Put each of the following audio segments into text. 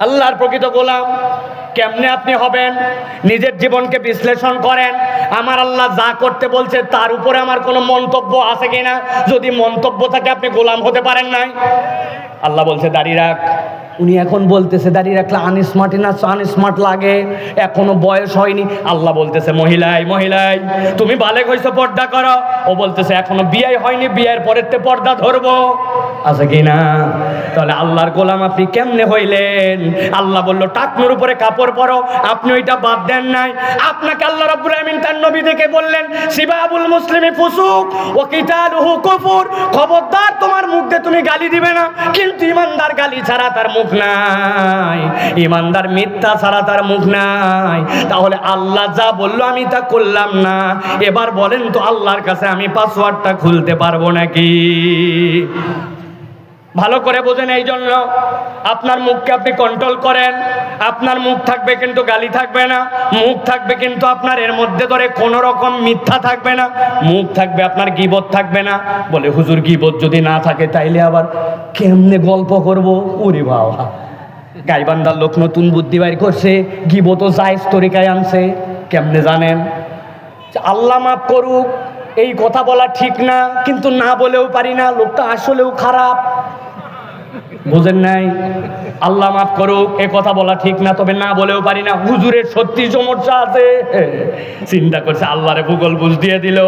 আল্লাহর প্রকৃত গোলাম, কেমনে আপনি হবেন? নিজের জীবনকে বিশ্লেষণ করেন। আমার আল্লাহ যা করতে বলছে তার উপরে আমার কোনো মন্তব্য আছে কিনা? যদি মন্তব্য থাকে আপনি গোলাম হতে পারেন নাই। আল্লাহ বলছে, দাঁড়িয়ে রাখ। উনি এখন বলতেছে দাঁড়িয়ে রাখলে আনস্মার্ট না আনস্মার্ট লাগে। এখনও বয়স হয়নি। আল্লাহ বলতেছে, মহিলাই মহিলাই, তুমি বালেক হইছো, পর্দা করো। ও বলতেছে, এখনও বিয়ে হয়নি, বিয়ের পরের পর্দা ধরবো। আছে কি না? তাহলে আল্লাহর গোলাম আপনি কেমনে হইলেন? আল্লাহ বলল, টাকনুর উপরে কাপড় পরো, আপনি ওইটা বাদ দেন নাই। আপনাকে আল্লাহ রাব্বুল আমিন তার নবী থেকে বললেন, সিবাবুল মুসলিমি ফুসুক, ও কিতালুহু কুফুর। খবরদার তোমার মুখ দিয়ে তুমি গালি দিবে না, কিন্তু ইমানদার গালি ছাড়া তার মুখ নাই। ইমানদার মিথ্যা ছাড়া তার মুখ নাই। তাহলে আল্লাহ যা বলল আমি তা করলাম না। এবার বলেন তো আল্লাহর কাছে আমি পাসওয়ার্ডটা খুলতে পারব নাকি? ভালো করে বোঝেন এই জন্য আপনার মুখকে আপনি কন্ট্রোল করেন। আপনার মুখ থাকবে কিন্তু গালি থাকবে না। মুখ থাকবে কিন্তু আপনার এর মধ্যে ধরে কোনো রকম মিথ্যা থাকবে না। মুখ থাকবে আপনার গিবত থাকবে না। বলে, হুজুর, গিবত যদি না থাকে তাইলে আবার কেমনে গল্প করব? ওরে বাবা। গাইবান্দার লোক নতুন বুদ্ধি বাইর করছে গিবত জায়জ তরিকায় আনছে। কেমনে জানেন? আল্লাহ মাফ করুক এই কথা বলা ঠিক না কিন্তু না বলেও পারি না লোকটা আসলেও খারাপ। বুঝেন নাই? আল্লাহ মাফ করুক, এ কথা বলা ঠিক না, তবে না বলেও পারি না। হুজুরের সত্যি সমস্যা আছে। চিন্তা করছে, আল্লাহরে ভূগোল বুঝ দিয়ে দিল।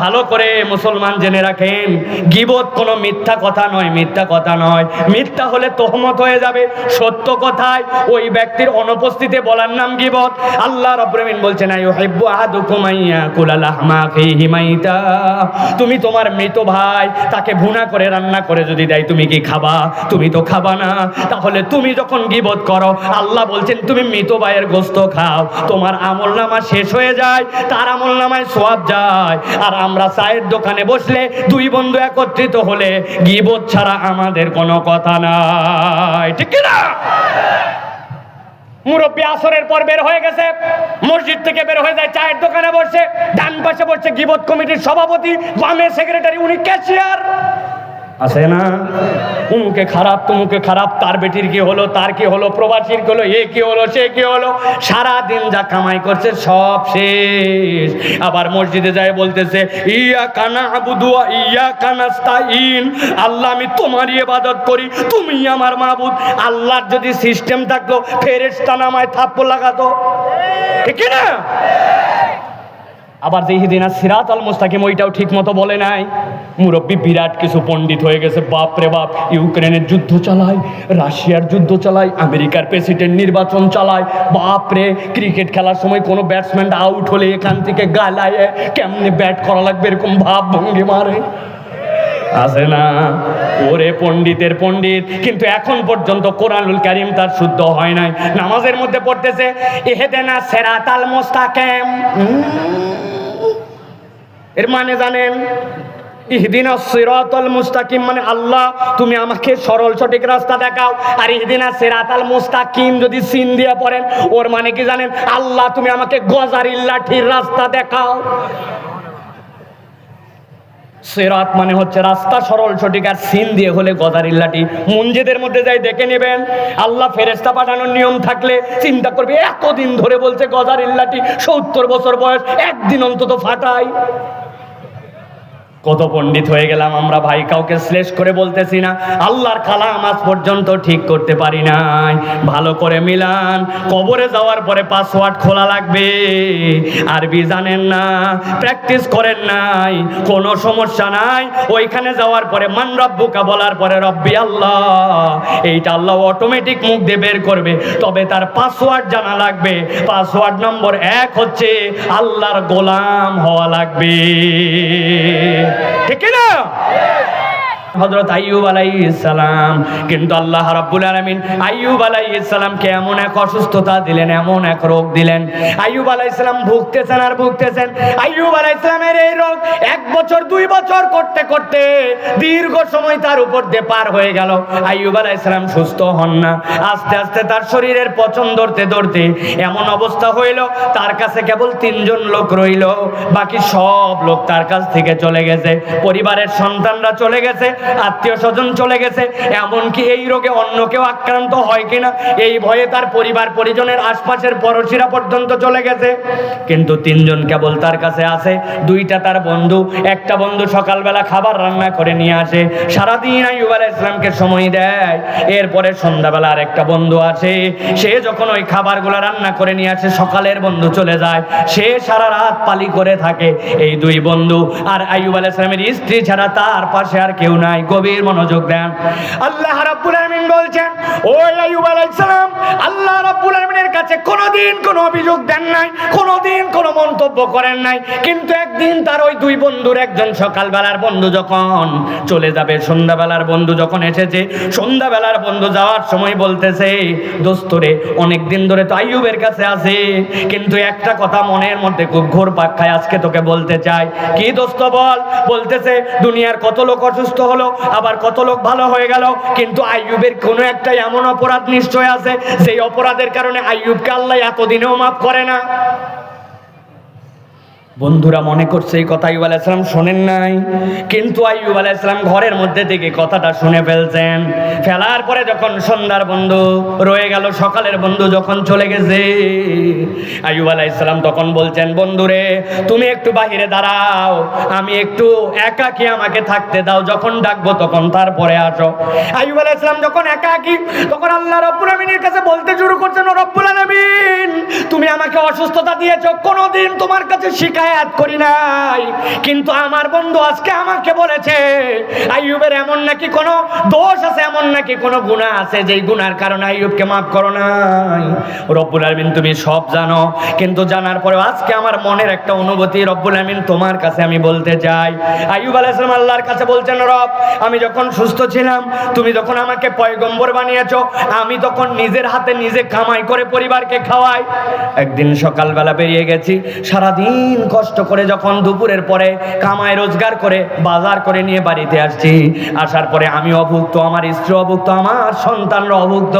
ভালো করে মুসলমান জেনে রাখেন, গিবত কোনো মিথ্যা কথা নয়, মিথ্যা কথা নয়। মিথ্যা হলে তহমত হয়ে যাবে। সত্য কথায় ওই ব্যক্তির অনুপস্থিতিতে বলার নাম গিবত। আল্লাহ রব্রমিন বলছেন ইউহিব্বু আহাদুকুম আইয়াকুলা লাহমা ফীহি মাইতা? তুমি তোমার মৃত ভাই, তাকে ভুনা করে, রান্না করে যদি দেয়, তুমি কি খাবা? তুমি তো খাবা না। তাহলে তুমি যখন গিবত করো, আল্লাহ বলছেন, তুমি মৃত ভাইয়ের গোস্ত খাও। তোমার আমল নামা শেষ হয়ে যায়, তার আমল নামায় সোয়াব যায়। আর আমরা চায়ের দোকানে বসলে দুই বন্ধু একত্রিত হলে গিবত ছাড়া আমাদের কোনো কথা নাই। ঠিক না মুরব্বী আসরের পর বের হয়ে গেছে, মসজিদ থেকে বের হয়ে যায়, চায়ের দোকানে বসে, ডান পাশে বসছে গিবত কমিটির সভাপতি, বামে সেক্রেটারি উনি ক্যাশিয়ার আছে না? উমুকে খারাপ, তুমুকে খারাপ, তার বেটির কি হলো, তার কি হলো, প্রবাসীর কি হলো, এ কি হলো, সে কি হলো? সারা দিন যা কামাই করছে, সব শেষ। আবার মসজিদে যায় বলতেছে ইয়া কানা আবুদুয়া ইয়া কানাস্তাইন আল্লাহ, আমি তোমারই ইবাদত করি তুমি আমার মাবুদ। আল্লাহর যদি সিস্টেম থাকল ফেরেশতা নামায় থাপ্পড় লাগাতো। ঠিক না? আবার যে হিদিনা সিরাত আল মুস্তাকিম ওইটাও ঠিক মতো বলে নাই। মুরব্বী বিরাট কিছু পণ্ডিত হয়ে গেছে, বাপ রে বাপ, ইউক্রেনের যুদ্ধ চালায়, রাশিয়ার যুদ্ধ চালায়, আমেরিকার প্রেসিডেন্ট নির্বাচন চালায়। বাপ রে, ক্রিকেট খেলার সময় কোনো ব্যাটসম্যান আউট হলে এখান থেকে গালায়, কেমনে ব্যাট করা লাগবে এরকম ভাব ভঙ্গি মারে? আছে না। ওরে পণ্ডিতের পণ্ডিত, কিন্তু এখন পর্যন্ত কোরআনুল কারিম তার শুদ্ধ হয় নাই। নামাজের মধ্যে পড়তেছে, এহেদেনা সেরাতাল মোস্তাকেম। এর মানে জানেন? ইহদিনা সিরাতাল মুস্তাকিম মানে আল্লাহ, তুমি আমাকে সরল সঠিক রাস্তা দেখাও। আর ইহদিনা সিরাতাল মুস্তাকিম যদি সিন দিয়ে পড়েন, ওর মানে কি জানেন? আল্লাহ, তুমি আমাকে গজারিল লাঠির রাস্তা দেখাও। সেরাত মানে হচ্ছে রাস্তা সরল সঠিক আর সিন দিয়ে হলে গদারিল্লাটি মঞ্জিদের মধ্যে যাই দেখে নেবেন, আল্লাহ ফেরেস্তা পাঠানোর নিয়ম থাকলে চিন্তা করবে, এতদিন ধরে বলছে গদারিল্লাটি সত্তর বছর বয়স, একদিন অন্তত ফাটাই। কত পণ্ডিত হয়ে গেলাম আমরা ভাই, কাউকে শ্লেষ করে বলতেছি না। আল্লাহর কালাম আজ পর্যন্ত ঠিক করতে পারি নাই। ভালো করে মিলান, কবরে যাওয়ার পরে পাসওয়ার্ড খোলা লাগবে। আরবি জানেন না প্র্যাকটিস করেন নাই, কোনো সমস্যা নাই। ওইখানে যাওয়ার পরে মান রব্বুকা বলার পরে রব্বি আল্লাহ। এইটা আল্লাহ অটোমেটিক মুখ দিয়ে বের করবে। তবে তার পাসওয়ার্ড জানা লাগবে। পাসওয়ার্ড নম্বর এক হচ্ছে আল্লাহর গোলাম হওয়া লাগবে। ঠিক না হজরত আইয়ুব আলাইসালাম কিন্তু আল্লাহ রাব্বুল আলামিন আইয়ুব আলাইসালামকে এমন এক অসুস্থতা দিলেন, এমন এক রোগ দিলেন। আইয়ুব আলাইসালাম ভুগতেছেন আর ভুগতেছেন। আইয়ুব আলাইসালামের এই রোগ এক বছর, দুই বছর করতে করতে দীর্ঘ সময় তার উপর দিয়ে পার হয়ে গেল। আইয়ুব আলাইসালাম সুস্থ হন না। আস্তে আস্তে তার শরীরের পচন ধরতে ধরতে এমন অবস্থা হইল, তার কাছে কেবল তিনজন লোক রইল। বাকি সব লোক তার কাছ থেকে চলে গেছে। পরিবারের সন্তানরা চলে গেছে। আত্মীয় স্বজন চলে গেছে, এমনকি এই রোগে অন্য কেউ আক্রান্ত হয় কিনা, এই ভয়ে তার পরিবার পরিজনের আশপাশের পড়শিরা পর্যন্ত চলে গেছে। কিন্তু তিনজন কেবল তার কাছে আছে, দুইটা তার বন্ধু, একটা বন্ধু সকালবেলা খাবার রান্না করে নিয়ে আসে, সারাদিন আইয়ুব আলাইহিস ইসলামকে সময় দেয়। এরপরে সন্ধ্যাবেলা আর একটা বন্ধু আসে, সে যখন ওই খাবারগুলো রান্না করে নিয়ে আসে, সকালের বন্ধু চলে যায়, সে সারা রাত পালি করে থাকে। এই দুই বন্ধু আর আইয়ুব আলাইহিস ইসলামের স্ত্রী ছাড়া তার পাশে আর কেউ নাই। গভীর মনোযোগ দেন। আল্লাহ রাব্বুল আলামিন বলছেন ওই আইয়ুব আলাইহিস সালাম, আল্লাহ রাব্বুল আলামিনের কাছে কোনোদিন কোনো অভিযোগ দেন নাই, কোনোদিন কোনো মন্তব্য করেন নাই। কিন্তু একদিন তার ওই দুই বন্ধুর একজন সকালবেলার বন্ধু যখন চলে যাবে, সন্ধ্যাবেলার বন্ধু যখন এসেছে, সন্ধ্যাবেলার বন্ধু যাওয়ার সময় বলতেছে দোস্তরে অনেক দিন ধরে তো আইয়ুবের কাছে আছে, কিন্তু একটা কথা মনের মধ্যে খুব ঘোর পাক খায়, আজকে তোকে বলতে চাই। কি দোস্ত বল? বলতেছে, দুনিয়ার কত লোক অসুস্থ হলো আবার কত লোক ভালো হয়ে গেল, কিন্তু আইয়ুবের কোনো একটা এমন অপরাধ নিশ্চয় আছে সেই অপরাধের কারণে আইয়ুবকে আল্লাহ এতদিনেও মাফ করে না। বন্ধুরা মনে করছে এই কথা আইব আলাইসালাম শোনেন নাই। কিন্তু আইব আলাইসালাম ঘরের মধ্যে থেকে কথাটা শুনে ফেলছেন। ফেলার পরে যখন সন্ধ্যার বন্ধু রয়ে গেল, সকালের বন্ধু যখন চলে গেছে আইব আলাইসালাম তখন বলছেন, বন্ধুরে, তুমি একটু বাহিরে দাঁড়াও। আমি একটু একাকি আমাকে থাকতে দাও, যখন ডাকবো তখন তারপরে আসো। আইব আলাইসালাম যখন একাকি, তখন আল্লাহ রব্বুল আমিনের কাছে বলতে তুমি আমাকে অসুস্থতা দিয়েছ, কোনোদিন তোমার কাছে শিকায়াত করি নাই। কিন্তু আমার বন্ধু আজকে আমাকে বলেছে, আইয়ুবের এমন নাকি কোনো দোষ আছে, এমন নাকি কোনো গুনাহ আছে, যেই গুণার কারণে আইয়ুবকে মাফ করো নাই। রব্বুল আলমিন, তুমি সব জানো, কিন্তু জানার পরেও আজকে আমার মনের একটা অনুভূতি রব্বুল আলমিন তোমার কাছে আমি বলতে চাই। আইয়ুব আলাইসালাম আল্লাহর কাছে বলছেন, রব, আমি যখন সুস্থ ছিলাম, তুমি যখন আমাকে পয়গম্বর বানিয়েছ, আমি তখন নিজের হাতে নিজে কামাই করে পরিবারকে খাওয়াই। একদিন সকালবেলা বেরিয়ে গেছি। সারাদিন কষ্ট করে যখন দুপুরের পরে কামাই রোজগার করে বাজার করে নিয়ে বাড়িতে আসছি। আসার পরে আমি অভুক্ত, আমার স্ত্রী অভুক্ত, আমার সন্তানরা অভুক্ত।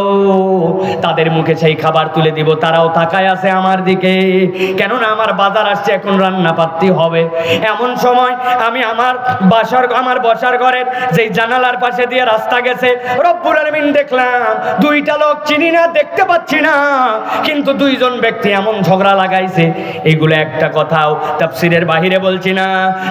তাদের মুখে সেই খাবার তুলে দিব, তারাও তাকায় আছে আমার দিকে। কেননা আমার বাজার আসছে, এখন রান্না পাত্তি হবে। এমন সময় আমি আমার বাসার, আমার বসার ঘরের যেই জানালার পাশে দিয়ে রাস্তা গেছে রব্বুর আলমিন দেখলাম, দুইটা লোক চিনি না, দেখতে পাচ্ছি না। কিন্তু দুইজন ব্যক্তি এমন ঝগড়া লাগাইছে। এইগুলো একটা কথাও তাফসিরের বাহিরে বলছি না।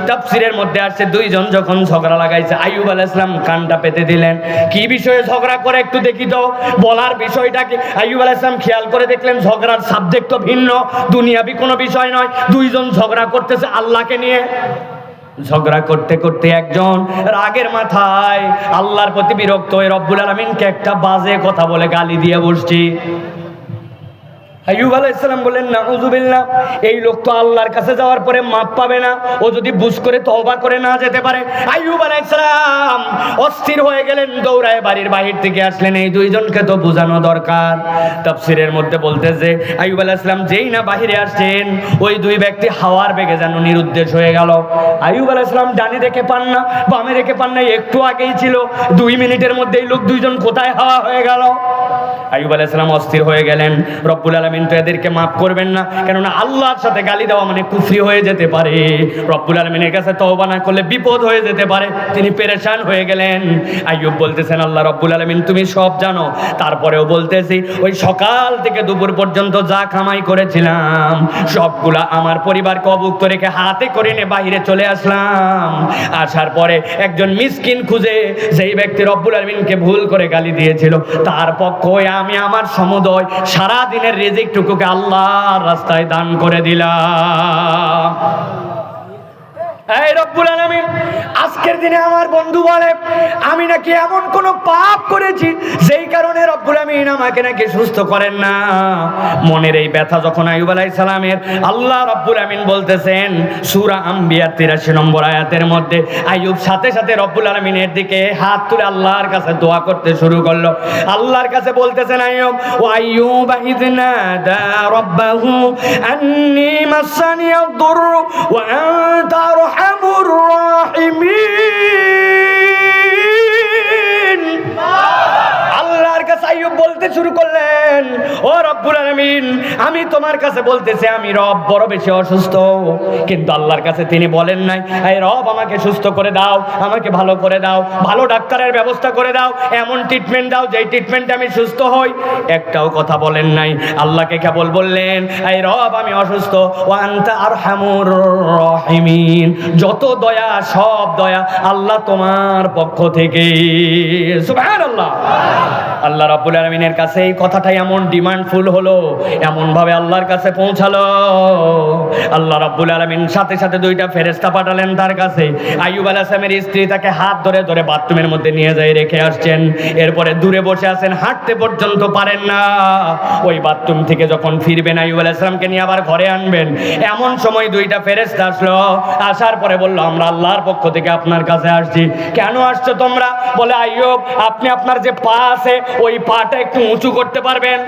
তাফসিরের মধ্যে আসছে দুইজন যখন ঝগড়া লাগাইছে। আইয়ুব আলাইহিস সালাম কানটা পেতে দিলেন। কি বিষয়ে ঝগড়া করে একটু দেখি তো? বলার বিষয়টা কি? আইয়ুব আলাইহিস সালাম খেয়াল করে দেখলেন ঝগড়ার সাবজেক্ট তো ভিন্ন। দুনিয়াবি কোনো বিষয় নয়। দুইজন ঝগড়া করতেছে আল্লাহকে নিয়ে। ঝগড়া করতে করতে একজন রাগের মাথায় আল্লাহর প্রতি বিরক্ত হয়ে রব্বুল আলমিনকে একটা বাজে কথা বলে গালি দিয়ে বসছি। আইয়ুব আলাইসালাম বললেন নাউজুবিল্লাহ এই লোক তো আল্লাহর কাছে যাওয়ার পরে মাপ পাবে না। ও যদি বুঝ করে তওবা করে না যেতে পারে। আইয়ুব আলাইসালাম অস্থির হয়ে গেলেন, দৌড়ায় বাড়ির বাহির থেকে আসলেন। এই দুইজনকে তো বোঝানো দরকার। তাফসিরের মধ্যে বলতেছে, আইয়ুব আলাইসালাম যেই না বাহিরে আসছেন, ওই দুই ব্যক্তি হাওয়ার বেগে যেন নিরুদ্দেশ হয়ে গেল। আইয়ুব আলাইসালাম ডানি দেখে পান না, বামে রেখে পান না, একটু আগেই ছিল। দুই মিনিটের মধ্যে এই লোক দুইজন কোথায় হাওয়া হয়ে গেল? আইয়ুব আলাইসালাম অস্থির হয়ে গেলেন। রব্বুল আলমিন তো এদেরকে মাফ করবেন না। কেননা আল্লাহর সাথে গালি দেওয়া মানে কুফরি হয়ে যেতে পারে। রব্বুল আলমিনের কাছে তওবা না করলে বিপদ হয়ে যেতে পারে। তিনি পেরেশান হয়ে গেলেন। আইয়ুব বলতেছেন, আল্লাহ রব্বুল আলমিন, তুমি সব জানো। তারপরেও বলতেছি, ওই সকাল থেকে দুপুর পর্যন্ত যা কামাই করেছিলাম, সবগুলা আমার পরিবারকে অভুক্ত রেখে হাতে করে নিয়ে বাহিরে চলে আসলাম। আসার পরে একজন মিসকিন খুঁজে সেই ব্যক্তি রব্বুল আলমিনকে ভুল করে গালি দিয়েছিল। তার পক্ষ আমি আমার সমুদয় সারা দিনের রেজিকটুকুকে আল্লাহর রাস্তায় দান করে দিলাম। এই রব্বুল আজকের দিনে আমার বন্ধু বলে, আমি নাকি এমন কোন পাপ করেছি, যেই কারণে রব্বুল আমিন আমাকে নাকি সুস্থ করেন না। মনের এই ব্যথা যখন আইয়ুব আলাইহিস সালামের, আল্লাহ রব্বুল আমিন বলতেছেন, সূরা আম্বিয়া 83 নম্বর আয়াতের মধ্যে, আইয়ুব সাথে সাথে রব্বুল আলামিনের দিকে হাত তুলে আল্লাহর কাছে দোয়া করতে শুরু করল। আল্লাহর কাছে বলতেছেন, আইয়ুব, ও আইয়ুব, ইযনা দা রাব্বাহু আন্নী মাসানি আদ-দুর ওয়া আনতা আরহামুর রাহিমিন বলতে শুরু করলেন, ও রব্বুল আলামিন, আমি তোমার কাছে বলতেছি, আমি রব বড় বেশি অসুস্থ। কিন্তু আল্লাহর কাছে তিনি বলেন নাই, এই রব, আমাকে সুস্থ করে দাও, আমাকে ভালো করে দাও, ভালো ডাক্তারের ব্যবস্থা করে দাও, এমন ট্রিটমেন্ট দাও, যেই ট্রিটমেন্টে আমি সুস্থ হই। একটাও কথা বলেন নাই, আল্লাহকে কেবল বললেন, এই রব, আমি অসুস্থ। ওয়ান্তা আরহামুর রহিমিন। যত দয়া, সব দয়া আল্লাহ তোমার পক্ষ থেকে। সুবহানাল্লাহ। আল্লাহ রাব্বুল আলামিনের কাছে এই কথাটাই এমন ডিমান্ডফুল হলো এমন ভাবে আল্লাহর কাছে পৌঁছালো। আল্লাহ রাব্বুল আলামিন সাথে সাথে দুইটা ফেরেস্তা পাঠালেন তার কাছে। আইয়ুব আলাইহিস সালামের স্ত্রী তাকে হাত ধরে ধরে বাথরুমের মধ্যে নিয়ে যায়, রেখে আসছেন। এরপরে দূরে বসে আছেন, হাঁটতে পর্যন্ত পারেন না। ওই বাথরুম থেকে যখন ফিরবেন, আইয়ুব আলাইহিস সালামকে নিয়ে আবার ঘরে আনবেন। এমন সময় দুইটা ফেরেশতা আসলো। আসার পরে বলল, আমরা আল্লাহর পক্ষ থেকে আপনার কাছে আসছি। কেন আসছো তোমরা? বলে, আইয়ুব, আপনি আপনার যে পা আছে ওই পাটা একটু উঁচু করতে পারবেন?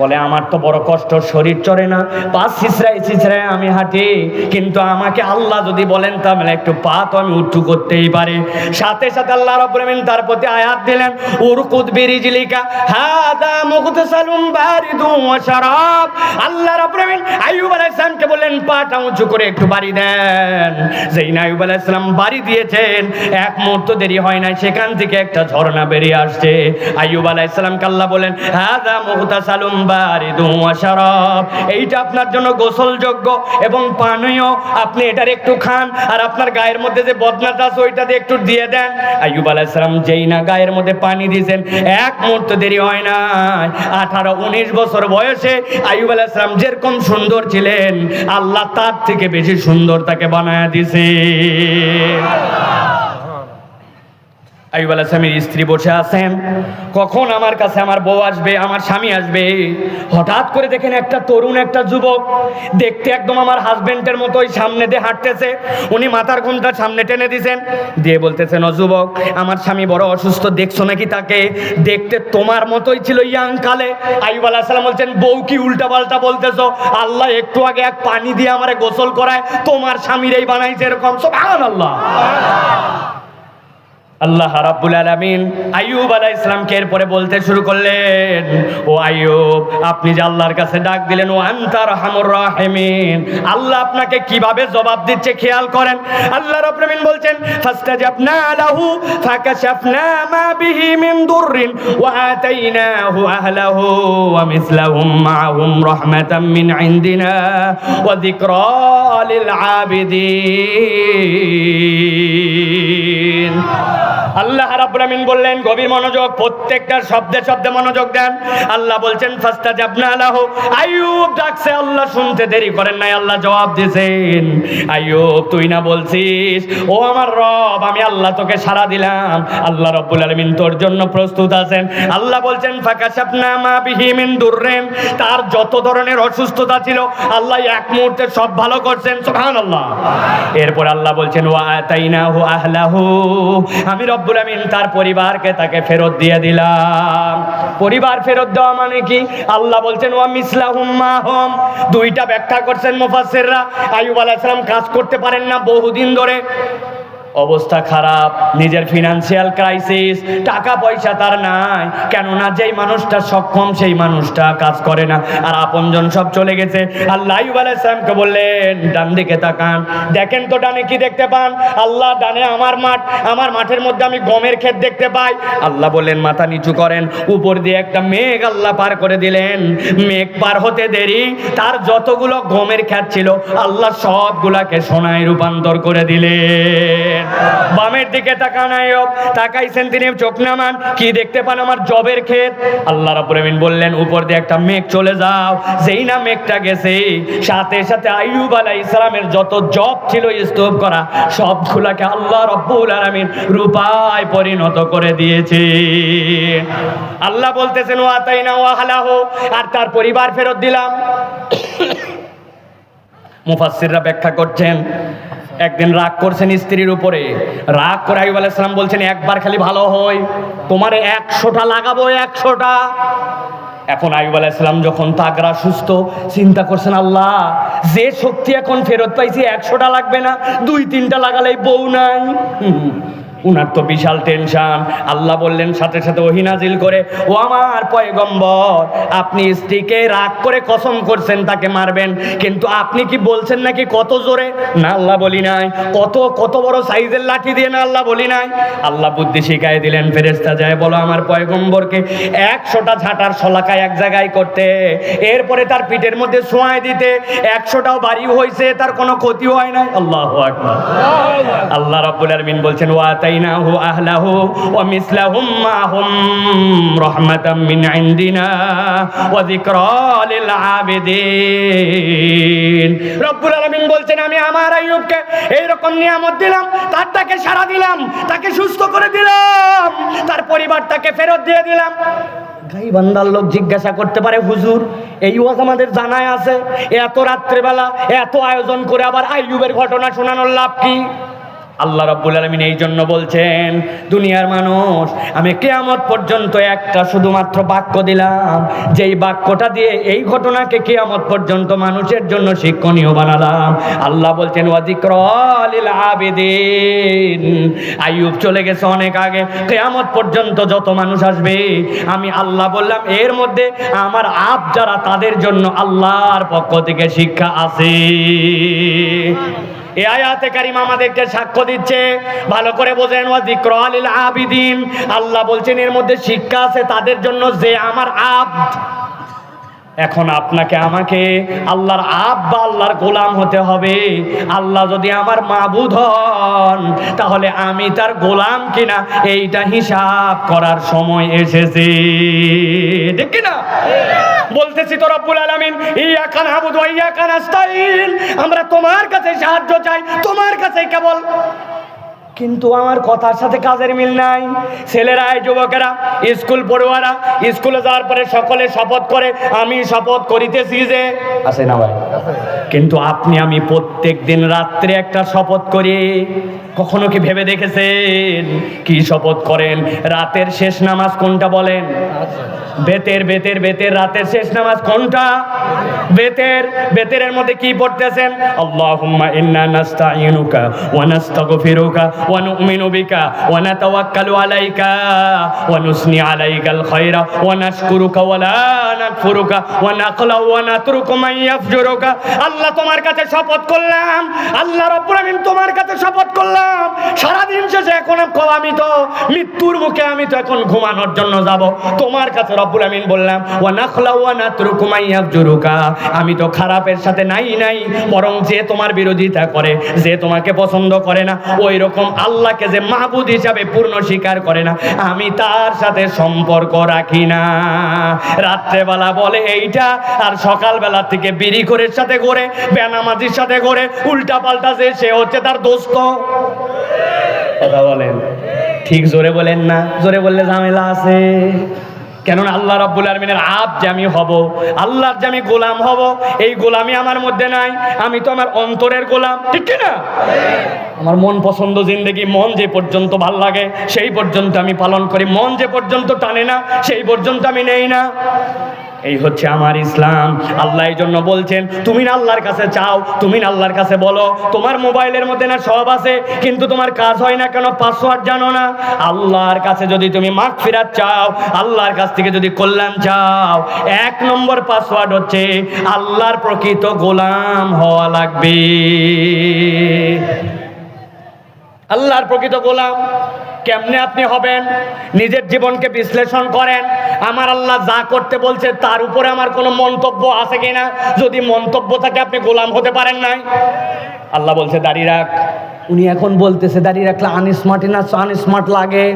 বলে, আমার তো বড় কষ্ট, শরীর চড়ে না। পা শিশরাই শিশরাই আমি হাঁটি। কিন্তু আমাকে আল্লাহ যদি বলেন, তাহলে একটু পা তো আমি উঁচু করতেই পারি। সাথে সাথে আল্লাহ আমিন তার প্রতি আয়াত দিলেন, উরকুদ বিরিজলিকা হাদা মুগতাসালুম বারিদুম ওয়া শারাব। আল্লাহ আমিন আইয়ুব আলাইহিস সালামকে বললেন, পাটা উঁচু করে একটু বাড়ি দেন। যেই না আইয়ুব আলাইহিস সালাম বাড়ি দিয়েছেন, এক মুহূর্ত দেরি হয় নাই, সেখান থেকে একটা ঝর্ণা বেরিয়ে আসছে। আইয়ুব আলাইহিস বলেন হাদা এইটা আপনার জন্য গোসলযোগ্য এবং পানীয়। আপনি এটার একটু খান আর আপনার গায়ের মধ্যে যে আছে, ওইটা দিয়ে একটু দিয়ে দেন। যেই না গায়ের মধ্যে পানি দিয়েছেন, এক মুহূর্ত দেরি হয় না আঠারো, উনিশ বছর বয়সে আইয়ুব আলাইহিস যেরকম সুন্দর ছিলেন, আল্লাহ তার থেকে বেশি সুন্দর তাকে বানায় দিছে আইব স্বামীর স্ত্রী বসে আছেন কখন আমার কাছে আমার বউ আসবে, আমার স্বামী আসবে? হঠাৎ করে দেখেন একটা তরুণ, একটা যুবক, দেখতে একদম আমার হাজবেন্ডের মতোই সামনে দিয়ে হাঁটতেছে। উনি মাথার ঘুমটা সামনে টেনে দিছেন। দিয়ে বলতেছেন, ও যুবক, আমার স্বামী বড় অসুস্থ, দেখছ নাকি তাকে? দেখতে তোমার মতোই ছিল ইয়াং কালে। আইব সালাম বলছেন, বউ কি উল্টা পাল্টা বলতেছো? আল্লাহ একটু আগে এক পানি দিয়ে আমারে গোসল করায়, তোমার স্বামীর এই বানাইছে এরকম। সব আল্লাহ আল্লাহ রাব্বুল আলামিন আইয়ুব আলাইহিস সালামকে এরপরে বলতে শুরু করলেন, ও আইয়ুব, আপনি যে আল্লাহর কাছে ডাক দিলেন, ও আনতার হামুর রাহিমিন। আল্লাহ আপনাকে কীভাবে জবাব দিচ্ছে খেয়াল করেন? আল্লাহ রাব্বুল আলামিন বলছেন, ফাস্তাজাবনা লাহু ফাকাশাফনা মা বিহি মিন দুররিন ওয়া আতাইনাহু আহলাহু ওয়া মিসলাহুম মাআহুম রাহমাতাম মিন ইনদিনা ওয়া যিকরা লিল আবিদিন। আল্লাহ রাব্বুল আমিন বললেন, গভীর মনোযোগ, প্রত্যেকটা শব্দে শব্দে মনোযোগ দেন। আল্লাহ বলছেন ফাস্তা জাবনা আলাহ আইয়ুব ডাকছে, আল্লাহ শুনতে দেরি করেন নাই, আল্লাহ জবাব দিয়েছেন। আইয়ুব, তুই না বলছিস? ও আমার রব, আমি আল্লাহ তোকে সাড়া দিলাম। আল্লাহ রব্বুল আলামিন তোর জন্য প্রস্তুত আছেন। আল্লাহ বলছেন, ফাকাশাফনা মা বিহি মিন তার যত ধরনের অসুস্থতা ছিল, আল্লাহ এক মুহূর্তে সব ভালো করছেন। সুবহানাল্লাহ। এরপর আল্লাহ বলছেন, ওয়া আতাইনাহু আহলাহু। আমি রব্বুল আমিন তার পরিবারকে তাকে ফেরত দিয়ে দিলাম। পরিবার ফেরত দেওয়া মানে কি? আল্লাহ বলছেন, ওয়া মিসলাহুম মাহুম দুইটা ব্যাখ্যা করছেন মুফাসসিররা। আইয়ুব আলাইহিস সালাম কাজ করতে পারেন না বহুদিন ধরে। অবস্থা খারাপ, নিজের ফিনান্সিয়াল ক্রাইসিস টাকা পয়সা তার নাই। কেননা যেই মানুষটা সক্ষম, সেই মানুষটা কাজ করে না। আর আপনজন সব চলে গেছে। আল্লাহ সালামকে বললেন, ডান দিকে তাকান। দেখেন তো ডানে কি দেখতে পান? আল্লাহ ডানে আমার মাঠ। আমার মাঠের মধ্যে আমি গমের ক্ষেত দেখতে পাই। আল্লাহ বললেন, মাথা নিচু করেন। উপর দিয়ে একটা মেঘ আল্লাহ পার করে দিলেন। মেঘ পার হতে দেরি। তার যতগুলো গমের ক্ষেত ছিল, আল্লাহ সবগুলাকে সোনায় রূপান্তর করে দিলেন। বামের দিকে তাকান আয়ব তাকাইছেন তিনি, চোখ নামান, কি দেখতে পান আমার জবের ক্ষেত? আল্লাহ রাব্বুল বললেন, উপর দিয়ে একটা মেঘ চলে যাও। যেই না মেঘটা গেছে, সাথে সাথে আইয়ুব আলাইহিস সালামের যত জব ছিল স্তূপ করা, সবগুলাকে আল্লাহ রব্বুল আলামিন রূপায় পরিণত করে দিয়েছে। আল্লাহ বলতেছেন, ওয়া তাইনা ওয়া হালাহু আর তার পরিবার ফেরত দিলাম। মুফাসসিররা ব্যাখ্যা করছেন একদিন রাগ করছেন স্ত্রীর উপরে। রাগ করে আইব আলাইসালাম বলছেন, একবার খালি ভালো হয় তোমার একশোটা লাগাবো, একশোটা। এখন আইব আলাইসালাম যখন তাগরা সুস্থ, চিন্তা করছেন, আল্লাহ, যে শক্তি এখন ফেরত পাইছি, একশোটা লাগবে না, দুই, তিনটা লাগালে বউ নাই। উনার তো বিশাল টেনশন আল্লাহ বললেন, সাথে সাথে ওহিনাজিল করে, ও আমার পয়গম্বর, আপনি স্ত্রীকে রাগ করে কসম করছেন, তাকে মারবেন, কিন্তু আপনি কি বলছেন নাকি কত জোরে? না, আল্লাহ বলি নাই। কত কত বড় সাইজের লাঠি দিয়ে না, আল্লাহ বলি নাই। আল্লাহ বুদ্ধি শিখাই দিলেন ফেরেস্তা যায়, বলো আমার পয়গম্বরকে একশোটা ঝাঁটার শলাকায় এক জায়গায় করতে। এরপরে তার পিঠের মধ্যে শোয়াই দিতে। একশোটাও বাড়ি হয়েছে তার কোনো ক্ষতি হয় নাই। আল্লাহ আল্লাহ রাব্বুল আলামিন বলছেন, ওয়া আতাইনাহু আহলাহু ওয়া মিসলাহুম মাহুম রাহমাতাম মিন ইনদিনা ওয়া যিকরা লিল আবিদিন রব্বুল আলামিন বলছেন, আমি আমার আইয়ুবকে এই রকম নিয়ামত দিলাম, তার তাকে সারা দিলাম, তাকে সুস্থ করে দিলাম, তার পরিবার তাকে ফেরত দিয়ে দিলাম। গাই বান্দার লোক জিজ্ঞাসা করতে পারে, হুজুর, এই ওয়াজ আমাদের জানায় আছে এত রাত্রেবেলা এত আয়োজন করে আবার আইয়ুবের ঘটনা শোনানোর লাভ কি? আল্লাহ রাব্বুল আলামিন এই জন্য বলছেন, দুনিয়ার মানুষ, আমি কেয়ামত পর্যন্ত একটা শুধুমাত্র বাক্য দিলাম। যেই বাক্যটা দিয়ে এই ঘটনাকে কেয়ামত পর্যন্ত মানুষের জন্য শিক্ষণীয় বানালাম। আল্লাহ বলছেন ওয়াজিক্রলিল আবেদিন। আইয়ুব চলে গেছে অনেক আগে। কেয়ামত পর্যন্ত যত মানুষ আসবে, আমি আল্লাহ বললাম, এর মধ্যে আমার আপ যারা তাদের জন্য আল্লাহর পক্ষ থেকে শিক্ষা আছে। এ আমাদেরকে সাক্ষ্য দিচ্ছে, ভালো করে বোঝেন আল্লাহ বলছেন, এর মধ্যে শিক্ষা আছে তাদের জন্য যে আমার আব্দ। এখন আপনাকে আমাকে আল্লাহর আব বা আল্লাহর গোলাম হতে হবে। আল্লাহ যদি আমার মাবুদ হন, তাহলে আমি তার গোলাম কিনা? এইটা হিসাব করার সময় এসেছে। ঠিক কিনা? বলতেছি তো রব্বুল আলামিন, ইয়াকা নাবুদু ওয়া ইয়াকা নাস্তাইন আমরা তোমার কাছে সাহায্য চাই, তোমার কাছে কেবল কিন্তু আমার কথার সাথে কাজের মিল নাই। ছেলেরা যুবকেরা, স্কুল পড়ুয়ারা, স্কুলে যাওয়ার পরে সকলে শপথ করে, আমি শপথ করিতেছি যে আসে না ভাই কিন্তু আপনি, আমি প্রত্যেক দিন রাত্রে একটা শপথ করি। কখনো কি ভেবে দেখেছেন? কি শপথ করেন? রাতের শেষ নামাজ কোনটা বলেন? বেতের বেতের বেতের, রাতের শেষ নামাজ কোনটা? বেতের বেতের মধ্যে কি পড়তেছেন? আল্লাহুম্মা ইন্না নাস্তাইনুকা ওয়া নাস্তাগফিরুকা ওয়া নু'মিনু বিকা ওয়া নাতাওয়াক্কালু আলাইকা ওয়া নুসনি আলাইকাল খায়রা ওয়া নাশকুরুকা ওয়া লা নাকফুরুকা ওয়া নাকলা ওয়া নাতরুকু মান ইয়াফজুরুকা। তোমার কাছে শপথ করলাম। আল্লাহ রাব্বুল তোমার কাছে শপথ করলাম। সারাদিন শেষে এখন আমি তো মৃত্যুর মুখে আমি তো এখন ঘুমানোর জন্য যাব। তোমার কাছে রব্বুল আমিন বললাম, ওয়া নাখলা ওয়া নাতরুকু মান ইয়াফজুরুকা। আমি তো খারাপের সাথে নাই নাই, বরং যে তোমার বিরোধিতা করে, যে তোমাকে পছন্দ করে না ওই রকম আল্লাহকে যে মাহবুদ হিসাবে পূর্ণ স্বীকার করে না, আমি তার সাথে সম্পর্ক রাখি না। রাত্রেবেলা বলে এইটা, আর সকালবেলা থেকে বিড়ি করে সাথে ঘোরে বেনামাজির সাথে করে উল্টা পাল্টা যে সে হচ্ছে তার দোস্ত। কথা বলেন। ঠিক জোরে বলেন না? জোরে বললে ঝামেলা আছে। কেননা আল্লাহ রাব্বুল আলমিনের আপ যে আমি হব, আল্লাহর যে আমি গোলাম হব, এই গোলামি আমার মধ্যে নাই। আমি তো আমার অন্তরের গোলাম। ঠিক কি না? আমার মন পছন্দ জিন্দগি, মন যে পর্যন্ত ভালো লাগে, সেই পর্যন্ত আমি পালন করি। মন যে পর্যন্ত টানে না, সেই পর্যন্ত আমি নেই না। এই হচ্ছে আমার ইসলাম। আল্লাহ এই জন্য বলছেন, তুমি না আল্লাহর কাছে চাও, তুমি না আল্লাহর কাছে বলো। তোমার মোবাইলের মধ্যে না সব আছে, কিন্তু তোমার কাজ হয় না কেন? পাসওয়ার্ড জানো না? আল্লাহর কাছে যদি তুমি মাখ ফিরাত চাও, আল্লাহর কাছ থেকে যদি কল্যাণ চাও, এক নম্বর পাসওয়ার্ড হচ্ছে, আল্লাহর প্রকৃত গোলাম হওয়া লাগবে। আল্লাহর প্রকৃত গোলাম। কেমনে আপনি হবেন? নিজের জীবনকে বিশ্লেষণ করেন। আমার আল্লাহ যা করতে বলছে তার উপরে আমার কোনো মন্তব্য আছে কিনা? যদি মন্তব্য থাকে আপনি গোলাম হতে পারেন নাই। আল্লাহ বলছে, দাঁড়িয়ে রাখ। উনি এখন বলতেছে, দাঁড়িয়ে রাখলে আনস্মার্ট না আনস্মার্ট লাগে।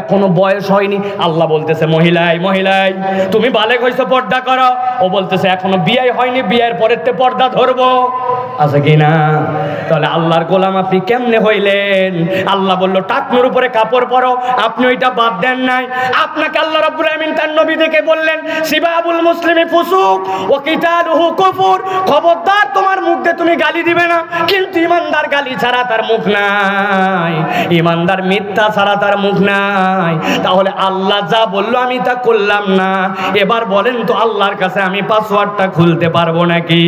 এখনও বয়স হয়নি। আল্লাহ বলতেছে, মহিলাই মহিলাই, তুমি বালেক হয়েছে পর্দা করো। ও বলতেছে, এখনও বিয়ে হয়নি, বিয়ের পরের তে পর্দা ধরবো। আছে কি না? তাহলে আল্লাহর গোলাম আপনি কেমনে হইলেন? আল্লাহ বলল, টাকনুর উপরে কাপড় পরো, আপনি ওইটা বাদ দেন নাই। আপনাকে আল্লাহ রাব্বুল আমিন তার নবী থেকে বললেন সিবাবুল মুসলিমি ফুসুক ও কিতালুহু কুফুর। খবরদার তোমার মুখ দিয়ে তুমি গালি দিবে না, কিন্তু ইমানদার গালি ছাড়া তার মুখ নাই। ইমানদার মিথ্যা ছাড়া তার মুখ নাই। তাহলে আল্লাহ যা বলল আমি তা করলাম না। এবার বলেন তো আল্লাহর কাছে আমি পাসওয়ার্ডটা খুলতে পারব নাকি?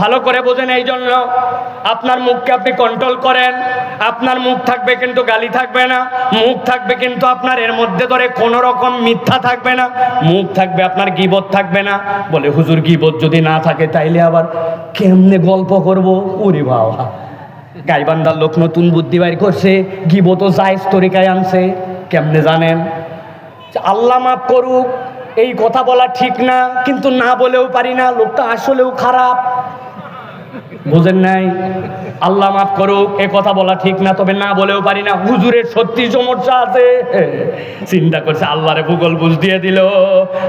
ভালো করে বোঝেন এই জন্য আপনার মুখকে আপনি কন্ট্রোল করেন। আপনার মুখ থাকবে কিন্তু গালি থাকবে না। মুখ থাকবে কিন্তু আপনার এর মধ্যে ধরে কোনো রকম মিথ্যা থাকবে না। মুখ থাকবে আপনার গিবত থাকবে না। বলে, হুজুর, গিবত যদি না থাকে তাইলে আবার কেমনে গল্প করব? ওরে বাবা। গাইবান্ধার লোক নতুন বুদ্ধি বাইর করছে গিবত জায়েজ তরিকায় আনছে। কেমনে জানেন? আল্লাহ মাফ করুক, এই কথা বলা ঠিক না, কিন্তু না বলেও পারি না। লোকটা আসলেও খারাপ। বুঝেন নাই? আল্লাহ মাফ করুক, এ কথা বলা ঠিক না, তবে না বলেও পারি না। হুজুরের সত্যি সমস্যা আছে। চিন্তা করছে, আল্লাহরে ভূগোল বুঝ দিয়ে দিল।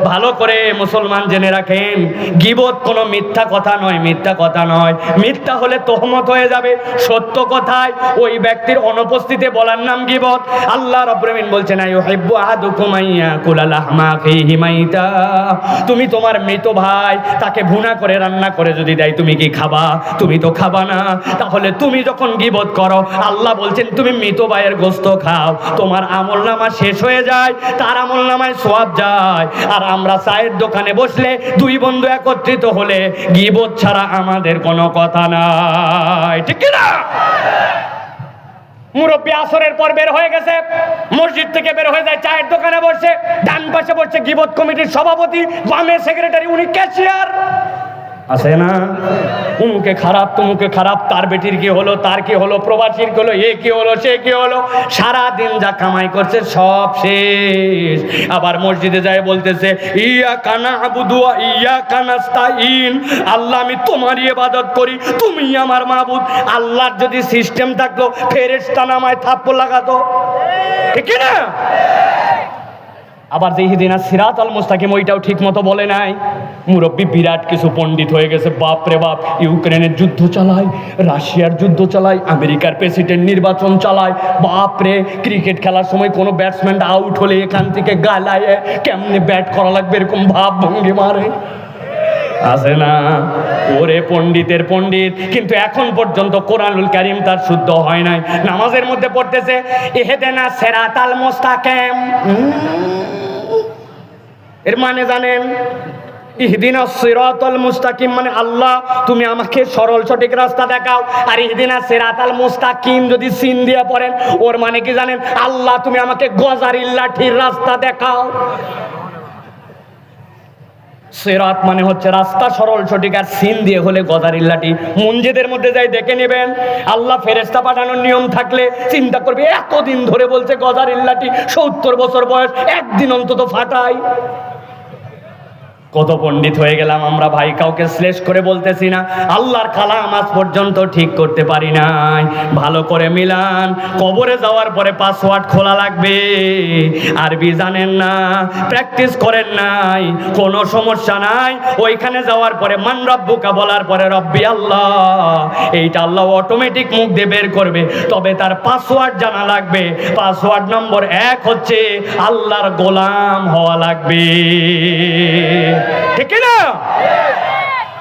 ভালো করে মুসলমান জেনে রাখেন, গিবত কোনো মিথ্যা কথা নয়, মিথ্যা কথা নয়। মিথ্যা হলে তহমত হয়ে যাবে। সত্য কথায় ওই ব্যক্তির অনুপস্থিতিতে বলার নাম গিবত। আল্লাহ রব্রমিন বলছেন আই হেব্বু আহাদুকুম আইয়া কুলালাহমা ফিহি মাইতা। তুমি তোমার মৃত ভাই, তাকে ভুনা করে, রান্না করে যদি দেয়, তুমি কি খাবা? তুমি তো খাবা না। তাহলে তুমি যখন গিবত করো, আল্লাহ বলছেন, তুমি মৃত ভাইয়ের গোস্ত খাও। তোমার আমল নামা শেষ হয়ে যায়, তার আমল নামায় সোয়াব যায়। আর আমরা চায়ের দোকানে বসলে দুই বন্ধু একত্রিত হলে গিবত ছাড়া আমাদের কোনো কথা নাই। ঠিক না মুরব্বী আসরের পর বের হয়ে গেছে, মসজিদ থেকে বের হয়ে যায়, চায়ের দোকানে বসে, ডান পাশে বসছে গিবত কমিটির সভাপতি, বামে সেক্রেটারি, উনি ক্যাশিয়ার আছে না? উমুকে খারাপ, তুমুকে খারাপ, তার বেটির কি হলো, তার কি হলো, প্রবাসীর কি হলো, এ কি হলো, সে কি হলো? সারা দিন যা কামাই করছে সব শেষ। আবার মসজিদে যায় বলতেছে, ইয়া কানা আবুদুয়া ইয়া কানাস্তাইন আল্লাহ, আমি তোমারই ইবাদত করি, তুমি আমার মাবুদ। আল্লাহর যদি সিস্টেম থাকতো, ফেরেশতা নামায় থাপ্পড় লাগাতো। ঠিক না? আবার যে হিদিনা সিরাত আল মুস্তাকিম ওইটাও ঠিক মতো বলে নাই। মুরব্বী বিরাট কিছু পণ্ডিত হয়ে গেছে, বাপ রে বাপ, ইউক্রেনের যুদ্ধ চালায়, রাশিয়ার যুদ্ধ চালায়, আমেরিকার প্রেসিডেন্ট নির্বাচন চালায়। বাপ রে, ক্রিকেট খেলার সময় কোনো ব্যাটসম্যান আউট হলে এখান থেকে গালায়, কেমনে ব্যাট করা লাগবে এরকম ভাব ভঙ্গি মারে? আছে না। ওরে পণ্ডিতের পণ্ডিত, কিন্তু এখন পর্যন্ত কোরআনুল কারিম তার শুদ্ধ হয় নাই। নামাজের মধ্যে পড়তেছে এহেদেনা সেরাতাল মোস্তাকেম। এর মানে জানেন? ইহদিনা সিরাতাল মুস্তাকিম মানে আল্লাহ, তুমি আমাকে সরল সঠিক রাস্তা দেখাও। আর ইহদিনা সিরাতাল মুস্তাকিম যদি সিন দিয়ে পড়েন, ওর মানে কি জানেন? আল্লাহ, তুমি আমাকে গজারিল লাঠির রাস্তা দেখাও। সেরাত মানে হচ্ছে রাস্তা সরল সঠিক আর সিন দিয়ে হলে গদারিল্লাটি মঞ্জিদের মধ্যে যাই দেখে নেবেন, আল্লাহ ফেরেস্তা পাঠানোর নিয়ম থাকলে চিন্তা করবে, এতদিন ধরে বলছে গদারিল্লাটি সত্তর বছর বয়স, একদিন অন্তত ফাটাই কত পণ্ডিত হয়ে গেলাম আমরা ভাই, কাউকে শ্লেষ করে বলতেছি না। আল্লাহর কালাম আজ পর্যন্ত ঠিক করতে পারি নাই। ভালো করে মিলান, কবরে যাওয়ার পরে পাসওয়ার্ড খোলা লাগবে। আরবি জানেন না প্র্যাকটিস করেন নাই, কোনো সমস্যা নাই। ওইখানে যাওয়ার পরে মান রব্বুকা বলার পরে রব্বি আল্লাহ, এইটা আল্লাহ অটোমেটিক মুখ দিয়ে বের করবে। তবে তার পাসওয়ার্ড জানা লাগবে। পাসওয়ার্ড নম্বর এক হচ্ছে আল্লাহর গোলাম হওয়া লাগবে। ঠিক না?